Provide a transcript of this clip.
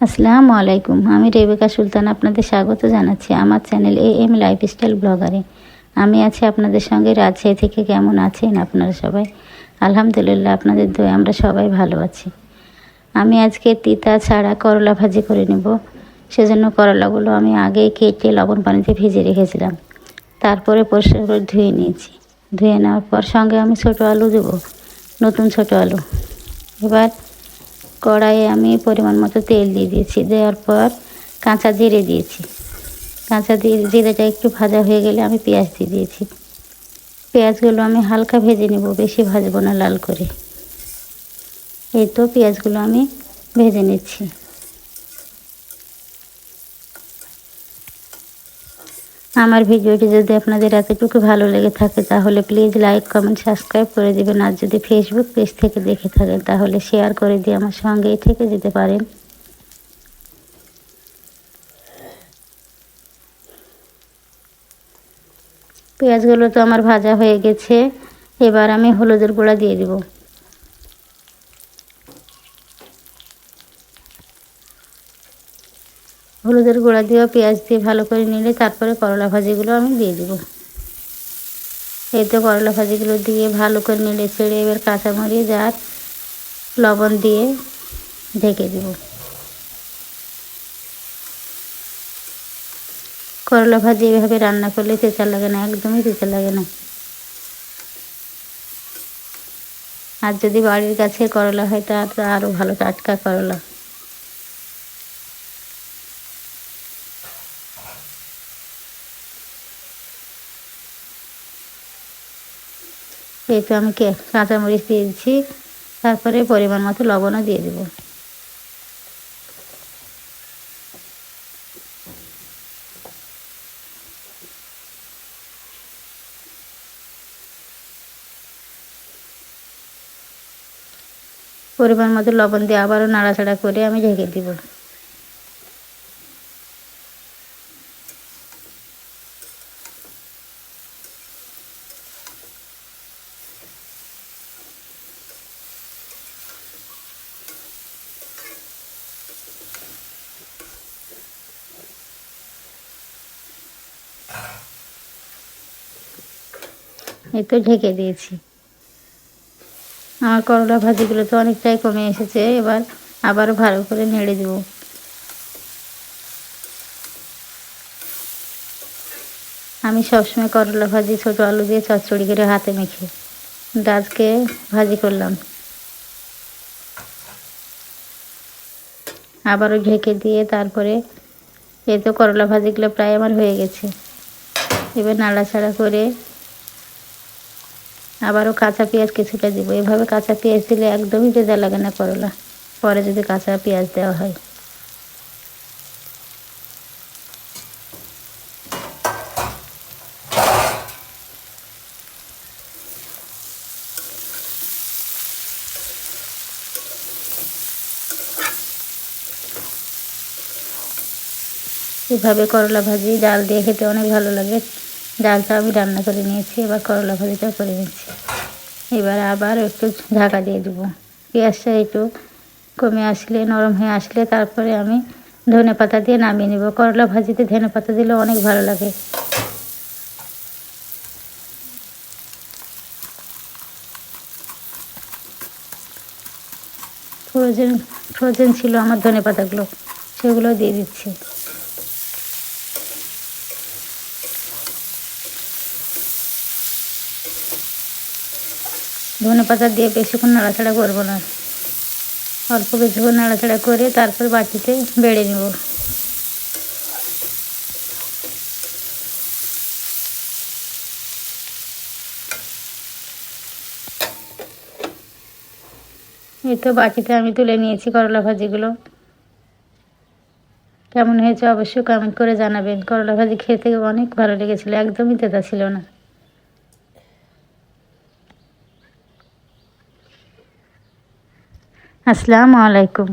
আসসালামু আলাইকুম, আমি রেবেকা সুলতান আপনাদের স্বাগত জানাচ্ছি আমার চ্যানেল এ এম লাইফস্টাইল ব্লগারে আমি আছি আপনাদের সঙ্গে, রাজশাহী থেকে কেমন আছেন আপনারা সবাই? আলহামদুলিল্লাহ, আপনাদের দয়ে আমরা সবাই ভালো আছি। আমি আজকে তিতা ছাড়া করলা ভাজি করে নেব। সেজন্য করলাগুলো আমি আগেই কেটে লবণ পানিতে ভিজে রেখেছিলাম। তারপরে পরিষ্কার করে ধুয়ে নিয়েছি। ধুয়ে নেওয়ার পর সঙ্গে আমি ছোটো আলু দেবো, নতুন ছোটো আলু। এবার কড়াইয়ে আমি পরিমাণ মতো তেল দিয়ে দিয়েছি। দেওয়ার পর কাঁচা জিরে দিয়েছি। কাঁচা জিরেটা একটু ভাজা হয়ে গেলে আমি পেঁয়াজ দিয়ে দিয়েছি। পেঁয়াজগুলো আমি হালকা ভেজে নেব, বেশি ভাজবো না লাল করে। এই তো পেঁয়াজগুলো আমি ভেজে নিচ্ছি। আমার ভিডিওটি যদি আপনাদের এতটুকু ভালো লেগে থাকে, তাহলে প্লিজ লাইক কমেন্ট সাবস্ক্রাইব করে দেবেন। আর যদি ফেসবুক পেজ থেকে দেখে থাকেন, তাহলে শেয়ার করে দিয়ে আমার সঙ্গেই থেকে যেতে পারেন। পেঁয়াজগুলো তো আমার ভাজা হয়ে গেছে। এবার আমি হলুদের গুঁড়া দিয়ে দিব। হলুদের গুঁড়া দিয়ে পেঁয়াজ দিয়ে ভালো করে নিলে তারপরে করলা ভাজিগুলো আমি দিয়ে দিব। এই তো করলা ভাজিগুলো দিয়ে ভালো করে নেড়ে ছেড়ে এবার কাঁচামরিচ আর লবণ দিয়ে ঢেকে দিব। করলা ভাজি এভাবে রান্না করলে তেঁচা লাগে না, একদমই তেঁচা লাগে না। আর যদি বাড়ির কাছে করলা হয় তা আরও ভালো টাটকা করলা। এই তো আমি কাঁচামরিচ দিয়ে দিচ্ছি, তারপরে পরিমাণ মতো লবণও দিয়ে দেবো। পরিমাণ মতো লবণ দিয়ে আবারও নাড়াচাড়া করে আমি ঢেকে দিব। এই তো ঢেকে দিয়েছি। আমার করলা ভাজিগুলো তো অনেকটাই কমে এসেছে, এবার আবারও ভালো করে নেড়ে দেব। আমি সবসময় করলা ভাজি ছোটো আলু দিয়ে চচ্চড়ি করে হাতে মেখে আজকে ভাজি করলাম। আবারও ঢেকে দিয়ে তারপরে এই তো করলা ভাজিগুলো প্রায় আমার হয়ে গেছে। এবার নাড়াচাড়া করে আবারও কাঁচা পেঁয়াজ কিছুটা দিব। এভাবে কাঁচা পেঁয়াজ দিলে একদমই তেজা লাগে না করলা। পরে যদি কাঁচা পেঁয়াজ দেওয়া হয়। এভাবে করলা ভাজি, ডাল দিয়ে খেতে অনেক ভালো লাগে। ডালটা আমি রান্না করে নিয়েছি, এবার করলা ভাজিটা করে নিচ্ছি। এবার আবার একটু ঢাকা দিয়ে দেবো। পেঁয়াজটা একটু কমে আসলে, নরম হয়ে আসলে তারপরে আমি ধনে পাতা দিয়ে নামিয়ে নেব। করলা ভাজিতে ধনে পাতা দিলে অনেক ভালো লাগে। ফ্রোজেন ফ্রোজেন ছিল আমার ধনে পাতাগুলো, সেগুলো দিয়ে দিচ্ছি। ধনে পাতা দিয়ে বেশিক্ষণ নাড়াচাড়া করব না। অল্প কিছুক্ষণ নাড়াচাড়া করে তারপর বাটিতে বেড়ে নেব। এই তো বাটিতে আমি তুলে নিয়েছি করলা ভাজিগুলো। কেমন হয়েছে অবশ্যই কমেন্ট করে জানাবেন। করলা ভাজি খেতে অনেক ভালো লেগেছিলো, একদমই তেতা ছিল না। আসসালামু আলাইকুম।